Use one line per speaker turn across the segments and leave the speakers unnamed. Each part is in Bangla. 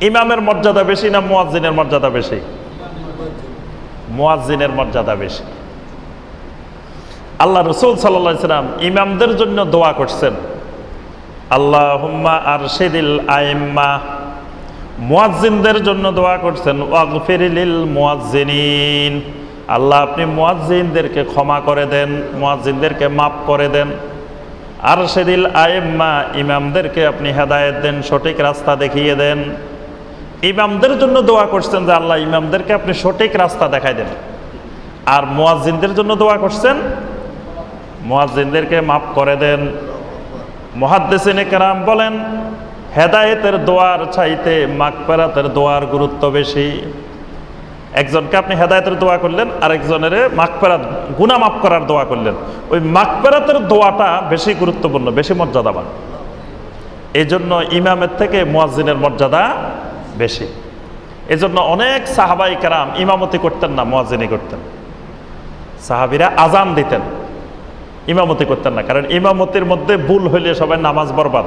ইমামের মর্যাদা বেশি না মুয়াজ্জিনের মর্যাদা বেশি? মুয়াজ্জিনের মর্যাদা বেশি। আল্লাহ রসুল সাল্লাহ সাল্লাম ইমামদের জন্য দোয়া করছেন। আল্লাহ হুম্মা আর সেদিল আইম্মা। মুয়াজ্জিনদের জন্য দোয়া করছেন, ওয়াগফিরিলিল মুয়াজ্জিনিন। আল্লাহ আপনি মুয়াজ্জিনদেরকে ক্ষমা করে দেন, মুয়াজ্জিনদেরকে মাফ করে দেন। আর সেদিল আইম্মা, ইমামদেরকে আপনি হেদায়েত দেন, সঠিক রাস্তা দেখিয়ে দেন। ইমামদের জন্য দোয়া করছেন যে আল্লাহ ইমামদেরকে আপনি সঠিক রাস্তা দেখাই দেন। আর মুয়াজ্জিনদের জন্য দোয়া করছেন, মুয়াজ্জিনদেরকে মাফ করে দেন। মহাদ্দেসিনে কেরাম বলেন, হেদায়েতের দোয়ার চাইতে মাকপেরাতের দোয়ার গুরুত্ব বেশি। একজনকে আপনি হেদায়েতের দোয়া করলেন আর একজনের মাকপেরাত গুণা মাফ করার দোয়া করলেন। ওই মাকপেরাতের দোয়াটা বেশি গুরুত্বপূর্ণ, বেশি মর্যাদাবান। এই জন্য ইমামের থেকে মুয়াজ্জিনের মর্যাদা বেশি। এজন্য অনেক সাহাবাই কারাম ইমামতি করতেন না মুয়াজ্জিনি করতেন। সাহাবিরা আজান দিতেন, ইমামতি করতেন না। কারণ ইমামতির মধ্যে ভুল হইলে সবাই নামাজ বরবাদ।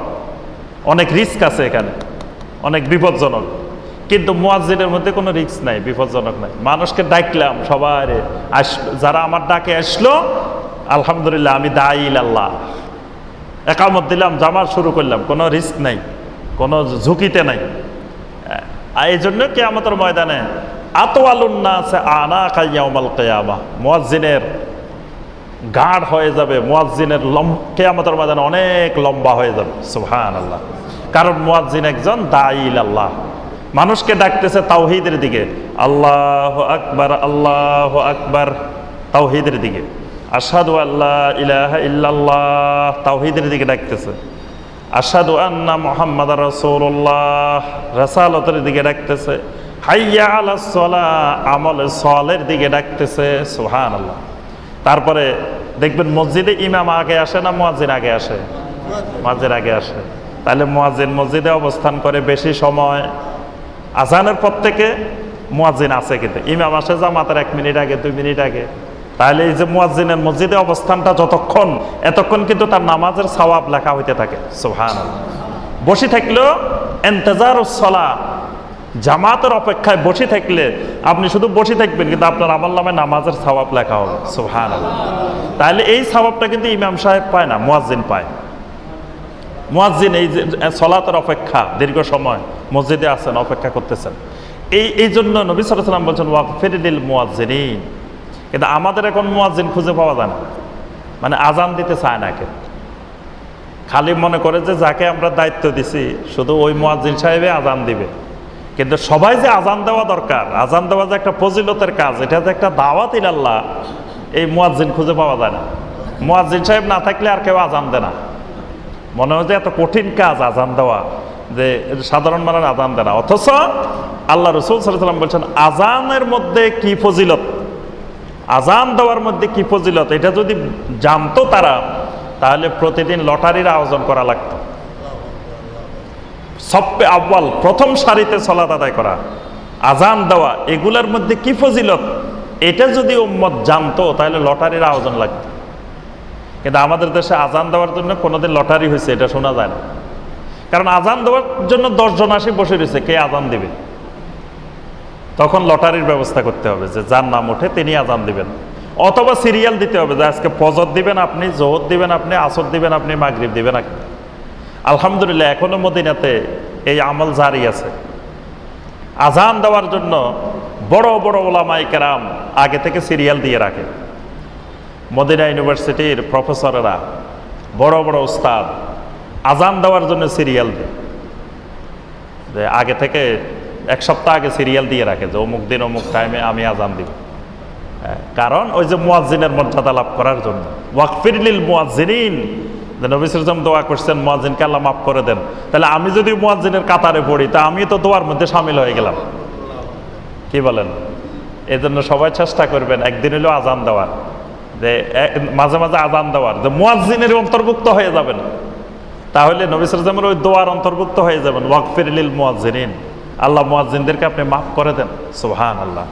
অনেক রিস্ক আছে এখানে, অনেক বিপজ্জনক। কিন্তু মুয়াজ্জিনের মধ্যে কোনো রিস্ক নাই, বিপজ্জনক নাই। মানুষকে ডাকলাম সবাই আসলো, যারা আমার ডাকে আসলো, আলহামদুলিল্লাহ আমি দাইল আল্লাহ একামত দিলাম জামার শুরু করলাম, কোনো রিস্ক নাই, কোনো ঝুঁকিতে নাই। আর এই জন্য কি আমাদের ময়দানে আতোয়ালুন্না আছে আনা কাইয়ামাল কেয়ামা। মুয়াজ্জিনের গাঢ় হয়ে যাবে, মুয়াজ্জিনের লম কেয়ামতের ময়দানে অনেক লম্বা হয়ে যাবে সুবহান আল্লাহ কারণ মুয়াজ্জিন একজন দাইল আল্লাহ। মানুষকে ডাকতেছে তাওহিদের দিকে। আল্লাহ আকবার আল্লাহ আকবার, তাওহিদের দিকে। আসাদু আল্লাহ ইলাহা ইল্লাল্লাহ, তাওহিদের দিকে ডাকতেছে। আসাদু আন্না মোহাম্মদ রসৌল্লাহ রসালতের দিকে ডাকতেছে, হাইয়া আলা সলা, আমল সলের দিকে ডাকতেছে সুহান আল্লাহ তারপরে দেখবেন মসজিদে ইমাম আগে আসে না মুয়াজ্জিন আগে আসে? মাঝের আগে আসে। তাহলে মুয়াজ্জিন মসজিদে অবস্থান করে বেশি সময়। আজানের পর থেকে মুয়াজ্জিন আছে কিন্তু, ইমাম আসে জামাতের এক মিনিট আগে, দুই মিনিট আগে। তাহলে এই যে মুয়াজ্জিনের মসজিদে অবস্থানটা যতক্ষণ, এতক্ষণ কিন্তু তার নামাজের সওয়াব লেখা হইতে থাকে। সুহান বসে থাকলেও এন্তেজার সলা। জামাতের অপেক্ষায় বসে থাকলে আপনি শুধু বসে থাকবেন, কিন্তু আপনার আমল নামে নামাজের সওয়াব লেখা হবে। সুহান তাহলে এই সওয়াবটা কিন্তু ইমাম সাহেব পায় না, মুয়াজ্জিন পায়। মুয়াজ্জিন এই যে সলাতের অপেক্ষা, দীর্ঘ সময় মসজিদে আছেন, অপেক্ষা করতেছেন। এই এই জন্য নবী সাল্লাম বলছেন ওয়াক ফেরিদিল মুয়াজ্জিন কিন্তু আমাদের এখন মুয়াজ্জিন খুঁজে পাওয়া যায় না। মানে আজান দিতে চায় না কে খালি মনে করে যে যাকে আমরা দায়িত্ব দিছি, শুধু ওই মুয়াজ্জিন সাহেবে আজান দিবে। কিন্তু সবাই যে আজান দেওয়া দরকার, আজান দেওয়া যে একটা ফজিলতের কাজ, এটা যে একটা দাওয়াত ইলাল্লাহ, এই মুয়াজ্জিন খুঁজে পাওয়া যায় না। মুয়াজ্জিন সাহেব না থাকলে আর কেউ আজান দেয় না। মনে হয় যে এত কঠিন কাজ আজান দেওয়া, যে সাধারণ মানুষ আজান দেয় না। অথচ আল্লাহ রসুল সাল্লাম বলছেন, আজানের মধ্যে কি ফজিলত? আজান দেওয়ার মধ্যে কি ফজিলত? এটা যদি জানতো তারা, তাহলে প্রতিদিন লটারির আয়োজন করা লাগতো। সপ্পে আব্বাল, প্রথম সারিতে সলাত আদায় করা, আজান দেওয়া, এগুলার মধ্যে কি ফজিলত? এটা যদি উম্মত জানতো, তাহলে লটারির আয়োজন লাগতো। কিন্তু আমাদের দেশে আজান দেওয়ার জন্য কোনোদিন লটারি হয়েছে, এটা শোনা যায় না। কারণ আজান দেওয়ার জন্য দশজন আসে, বসে রয়েছে, কে আজান দিবে? তখন লটারির ব্যবস্থা করতে হবে যে যার নাম ওঠে তিনি আজান দিবেন। অথবা সিরিয়াল দিতে হবে যে আজকে ফজর দিবেন আপনি, জোহর দিবেন আপনি, আসর দিবেন আপনি, মাগরিব দিবেন আলহামদুলিল্লাহ, এখনও মদিনাতে এই আমল জারি আছে। আজান দেওয়ার জন্য বড় বড় ওলামাই কেরাম আগে থেকে সিরিয়াল দিয়ে রাখে। মদিনা ইউনিভার্সিটির প্রফেসরেরা, বড় বড় উস্তাদ, আজান দেওয়ার জন্য সিরিয়াল দেয়। আগে থেকে এক সপ্তাহ আগে সিরিয়াল দিয়ে রাখে যে অমুক দিন অমুক টাইমে আমি আজান দিব। হ্যাঁ, কারণ ওই যে মুয়াজ্জিনের মর্যাদা লাভ করার জন্য। ওয়াকফিরলিল মুয়াজ্জিনিন। যে নবী সাল্লাম দোয়া করছেন মুয়াজ্জিনকে আল্লাহ মাফ করে দেন। তাহলে আমি যদি মুয়াজ্জিনের কাতারে পড়ি তা আমি তো দোয়ার মধ্যে সামিল হয়ে গেলাম। কি বলেন? এই জন্য সবাই চেষ্টা করবেন একদিন হলেও আজান দেওয়ার। যে মাঝে মাঝে আজান দেওয়ার। যে মুয়াজ্জিনের অন্তর্ভুক্ত হয়ে যাবেন। তাহলে নবী সাল্লামের ওই দোয়ার অন্তর্ভুক্ত হয়ে যাবেন ওয়াকফিরলিল মুয়াজ্জিনিন। আল্লাহ মুয়াজ্জিনদেরকে আপনি মাফ করে দেন। সোহান আল্লাহ